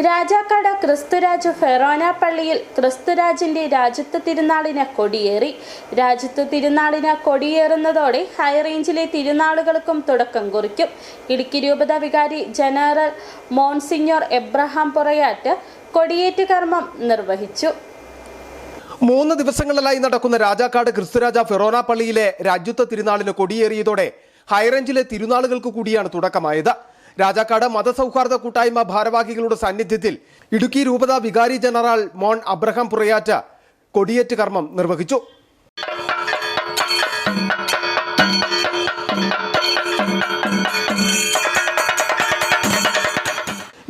രാജാക്കാട് ക്രിസ്തുരാജ് ഫെറോന പള്ളിയിൽ ക്രിസ്തുരാജിന്റെ രാജ്യത്ത് തിരുനാളിന് കൊടിയേറി. രാജ്യത്ത് തിരുനാളിന് കൊടിയേറുന്നതോടെ ഹൈറേഞ്ചിലെ തിരുനാളുകൾക്കും തുടക്കം കുറിക്കും. ഇടുക്കി രൂപത വികാരി ജനറൽ മോൺസിഞ്ഞോർ എബ്രഹാം പുറയാറ്റ് കൊടിയേറ്റ് കർമ്മം നിർവഹിച്ചു. മൂന്ന് ദിവസങ്ങളിലായി നടക്കുന്ന രാജാക്കാട് ക്രിസ്തുരാജ ഫെറോന പള്ളിയിലെ രാജ്യത്വ തിരുനാളിന് കൊടിയേറിയതോടെ ഹൈറേഞ്ചിലെ തിരുനാളുകൾക്ക് കൂടിയാണ് തുടക്കമായത്. രാജാക്കാട് മതസൗഹാർദ്ദ കൂട്ടായ്മ ഭാരവാഹികളുടെ സാന്നിധ്യത്തിൽ ഇടുക്കി രൂപത വികാരി ജനറൽ മോൺ അബ്രഹാം പുറയാറ്റ കൊടിയേറ്റ് കർമ്മം നിർവഹിച്ചു.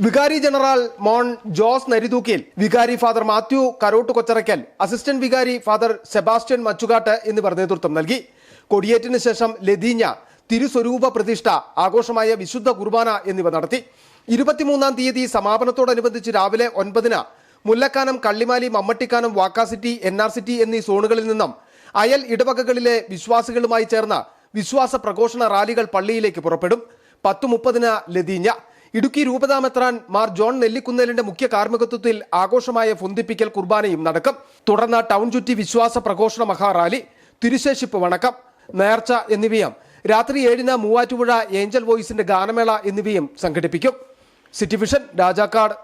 വികാരി ജനറൽ മോൺ ജോസ് നരിതൂക്കിൽ വികാരി ഫാദർ മാത്യു കരോട്ട് കൊച്ചറയ്ക്കൽ അസിസ്റ്റന്റ് വികാരി ഫാദർ സെബാസ്റ്റ്യൻ മച്ചുകാട്ട് എന്നിവർ നേതൃത്വം നൽകി. കൊടിയേറ്റിന് ശേഷം ലതീഞ്ഞ തിരുസ്വരൂപ പ്രതിഷ്ഠ ആഘോഷമായ വിശുദ്ധ കുർബാന എന്നിവ നടത്തി. ഇരുപത്തിമൂന്നാം തീയതി സമാപനത്തോടനുബന്ധിച്ച് രാവിലെ ഒൻപതിന് Mullakkanam Kallimali Mammattikkanam Vakka city N R city എന്നീ സോണുകളിൽ നിന്നും അയൽ ഇടവകകളിലെ വിശ്വാസികളുമായി ചേർന്ന വിശ്വാസ പ്രഘോഷണ റാലികൾ പള്ളിയിലേക്ക് പുറപ്പെടും. പത്തു മുപ്പതിന് ലതീഞ്ഞ. ഇടുക്കി രൂപതാമെത്രാൻ മാർ ജോൺ നെല്ലിക്കുന്നേലിന്റെ മുഖ്യ കാർമ്മികത്വത്തിൽ ആഘോഷമായ ഫുന്തിപ്പിക്കൽ കുർബാനയും നടക്കും. തുടർന്ന് ടൗൺ ചുറ്റി വിശ്വാസ പ്രഘോഷണ മഹാറാലി തിരുശേഷിപ്പ് വണക്കം നേർച്ച എന്നിവയും രാത്രി ഏഴിന് മൂവാറ്റുപുഴ ഏഞ്ചൽ വോയിസിന്റെ ഗാനമേള എന്നിവയും സംഘടിപ്പിക്കും. City vision Rajakkad.